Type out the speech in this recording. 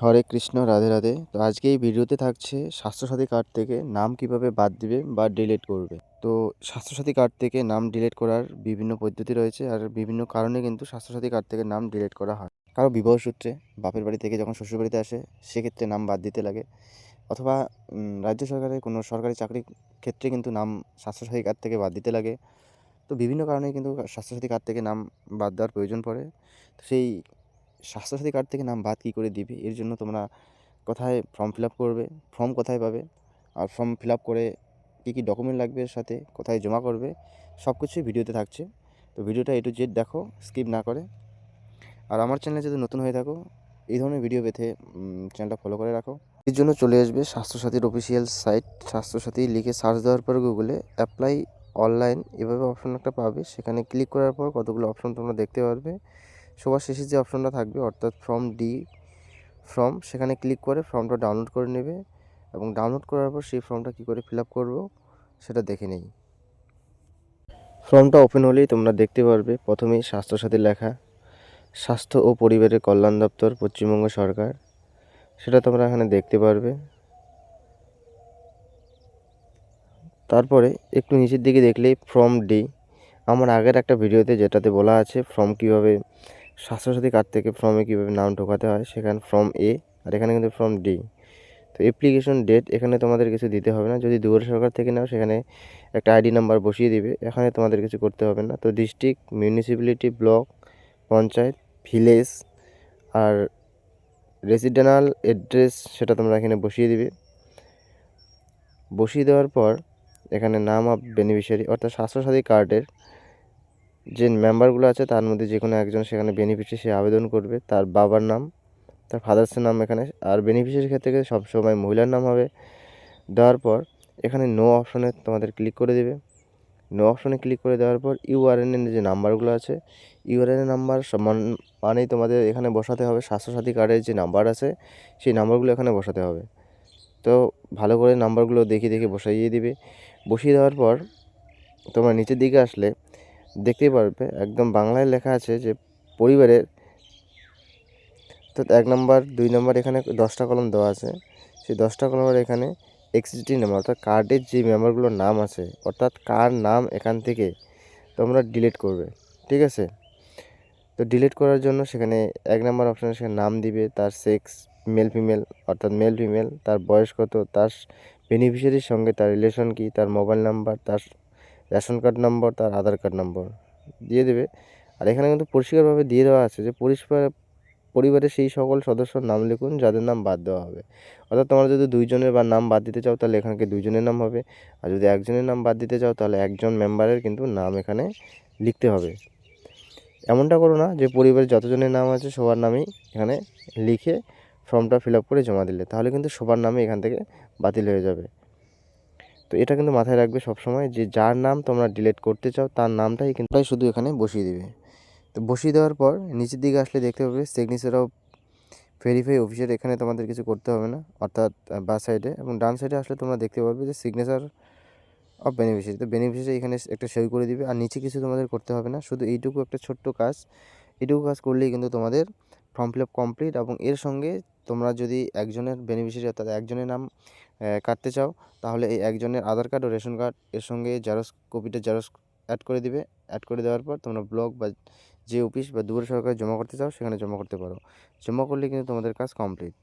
হরে কৃষ্ণ, রাধে রাধে। তো আজকে এই ভিডিওতে থাকছে স্বাস্থ্যসাথী কার্ড থেকে নাম কীভাবে বাদ দিবে বা ডিলিট করবে। তো স্বাস্থ্যসাথী কার্ড থেকে নাম ডিলিট করার বিভিন্ন পদ্ধতি রয়েছে আর বিভিন্ন কারণে কিন্তু স্বাস্থ্যসাথী কার্ড থেকে নাম ডিলিট করা হয়। কারও বিবাহ সূত্রে বাপের বাড়ি থেকে যখন শ্বশুর বাড়িতে আসে, সেক্ষেত্রে নাম বাদ দিতে লাগে। অথবা রাজ্য সরকারের কোনো সরকারি চাকরির ক্ষেত্রে কিন্তু নাম স্বাস্থ্যসাথী কার্ড থেকে বাদ দিতে লাগে। তো বিভিন্ন কারণে কিন্তু স্বাস্থ্যসাথী কার্ড থেকে নাম বাদ দেওয়ার প্রয়োজন পড়ে। তো সেই স্বাস্থ্যসাথী কার্ড থেকে নাম বাদ কী করে দিবে? এর জন্য তোমরা কোথায় ফর্ম ফিল আপ করবে? ফর্ম কোথায় পাবে? আর ফর্ম ফিল আপ করে কী কী ডকুমেন্ট লাগবে এর সাথে? কোথায় জমা করবে? সব কিছুই ভিডিওতে থাকছে। তো ভিডিওটা এ টু জেড দেখো স্কিপ না করে। আর আমার চ্যানেলে যদি নতুন হয়ে থাকো, এই ধরনের ভিডিও পেতে চ্যানেলটা ফলো করে রাখো। এর জন্য চলে আসবে স্বাস্থ্যসাথীর অফিসিয়াল সাইট স্বাস্থ্যসাথী লিখে সার্চ দেওয়ার পর গুগলে অ্যাপ্লাই অনলাইন এভাবে অপশন একটা পাবে। সেখানে ক্লিক করার পর কতগুলো অপশন তোমরা দেখতে পারবে। সবার শেষে যে অপশনটা থাকবে, অর্থাৎ ফর্ম ডি ফর্ম সেখানে ক্লিক করে ফর্মটা ডাউনলোড করে নেবে এবং ডাউনলোড করার পর সেই ফর্মটা কী করে ফিল আপ করব, সেটা দেখে নেই। ফর্মটা ওপেন হলেই তোমরা দেখতে পারবে, প্রথমেই স্বাস্থ্যসাথী লেখা, স্বাস্থ্য ও পরিবারের কল্যাণ দপ্তর, পশ্চিমবঙ্গ সরকার, সেটা তোমরা এখানে দেখতে পারবে। তারপরে একটু নিচের দিকে দেখলেই ফর্ম ডি আমার আগের একটা ভিডিওতে যেটাতে বলা আছে ফর্ম কীভাবে স্বাস্থ্যসাথী কার্ড থেকে ফর্মে কীভাবে নাম ঢোকাতে হয়, সেখানে ফর্ম এ আর এখানে কিন্তু ফর্ম ডি তো অ্যাপ্লিকেশন ডেট এখানে তোমাদের কিছু দিতে হবে না, যদি দুয়ার সরকার থেকে নাও, সেখানে একটা আইডি নাম্বার বসিয়ে দিবে, এখানে তোমাদের কিছু করতে হবে না। তো district municipality block panchayat village আর রেসিডেন্টাল অ্যাড্রেস সেটা তোমরা এখানে বসিয়ে দিবে। বসিয়ে দেওয়ার পর এখানে নাম অফ বেনিফিশিয়ারি অর্থাৎ স্বাস্থ্যসাথী কার্ডের যে মেম্বারগুলো আছে, তার মধ্যে যে কোনো একজন সেখানে বেনিফিশিয়ারি সে আবেদন করবে। তার বাবার নাম, তার ফাদার্সের নাম এখানে। আর বেনিফিশিয়ারির ক্ষেত্রে সবসময় মহিলার নাম হবে। দেওয়ার পর এখানে নো অপশনে তোমাদের ক্লিক করে দেবে। নো অপশনে ক্লিক করে দেওয়ার পর ইউআরএন এর যে নাম্বারগুলো আছে ইউআরএন নাম্বার সমান মানেই তোমাদের এখানে বসাতে হবে। স্বাস্থ্যসাথী কার্ডের যে নাম্বার আছে, সেই নাম্বারগুলো এখানে বসাতে হবে। তো ভালো করে নাম্বারগুলো দেখে দেখে বসাইয়ে দিবে। বসিয়ে দেওয়ার পর তোমরা নিচের দিকে আসলে দেখতেই পারবে। একদম বাংলায় লেখা আছে যে পরিবারের তো এক নম্বর, দুই নম্বর এখানে দশটা কলম দেওয়া আছে। সেই দশটা কলমের এখানে এক্সিটি নাম্বার অর্থাৎ কার্ডের যে মেম্বারগুলোর নাম আছে, অর্থাৎ কার নাম এখান থেকে তোমরা ডিলিট করবে। ঠিক আছে? তো ডিলিট করার জন্য সেখানে এক নম্বর অপশানে সেখানে নাম দিবে, তার সেক্স মেল ফিমেল অর্থাৎ মেল ফিমেল তার বয়স কত, তার বেনিফিশিয়ারির সঙ্গে তার রিলেশন কী, তার মোবাইল নাম্বার তার রেশন কার্ড নম্বর, তার আধার কার্ড নম্বর দিয়ে দেবে। আর এখানে কিন্তু পরিষ্কারভাবে দিয়ে দেওয়া আছে যে পরিষ্কার পরিবারের সেই সকল সদস্যর নাম লিখুন, যাদের নাম বাদ দেওয়া হবে। অর্থাৎ তোমরা যদি দুইজনের বা নাম বাদ দিতে চাও, তাহলে এখানে দুইজনের নাম হবে? আর যদি একজনের নাম বাদ দিতে চাও, তাহলে একজন মেম্বারের কিন্তু নাম এখানে লিখতে হবে। এমনটা করো না যে পরিবারের যতজনের নাম আছে, সবার নামেই এখানে লিখে ফর্মটা ফিল আপ করে জমা দিলে, তাহলে কিন্তু সবার নামে এখান থেকে বাতিল হয়ে যাবে। তো এটা কিন্তু মাথায় রাখবে সবসময় যে যার নাম তোমরা ডিলিট করতে চাও, তার নামটাই কিন্তু শুধু এখানে বসিয়ে দিবে। তো বসিয়ে দেওয়ার পর নিচের দিকে আসলে দেখতে পাবে সিগনেচার অফ ভেরিফাই অফিসের এখানে তোমাদের কিছু করতে হবে না। অর্থাৎ বা সাইডে এবং ডান সাইডে আসলে তোমরা দেখতে পারবে যে সিগনেচার অফ বেনিফিশিয়ারি তো বেনিফিশিয়ারি এখানে একটা সই করে দিবে। আর নিচে কিছু তোমাদের করতে হবে না, শুধু এইটুকু একটা ছোট্ট কাজ। এইটুকু কাজ করলেই কিন্তু তোমাদের ফর্ম ফিল আপ কমপ্লিট এবং এর সঙ্গে তোমরা যদি একজনের বেনিফিশিয়ারি অর্থাৎ একজনের নাম কাটতে চাও, তাহলে এই একজনের আধার কার্ড ও রেশন কার্ড এর সঙ্গে জেরক্স কপিটা জেরক্স অ্যাড করে দিবে। অ্যাড করে দেওয়ার পর তোমরা ব্লক বা যে অফিস বা দুয়ারে সরকারে জমা করতে চাও, সেখানে জমা করতে পারো। জমা করলে কিন্তু তোমাদের কাজ কমপ্লিট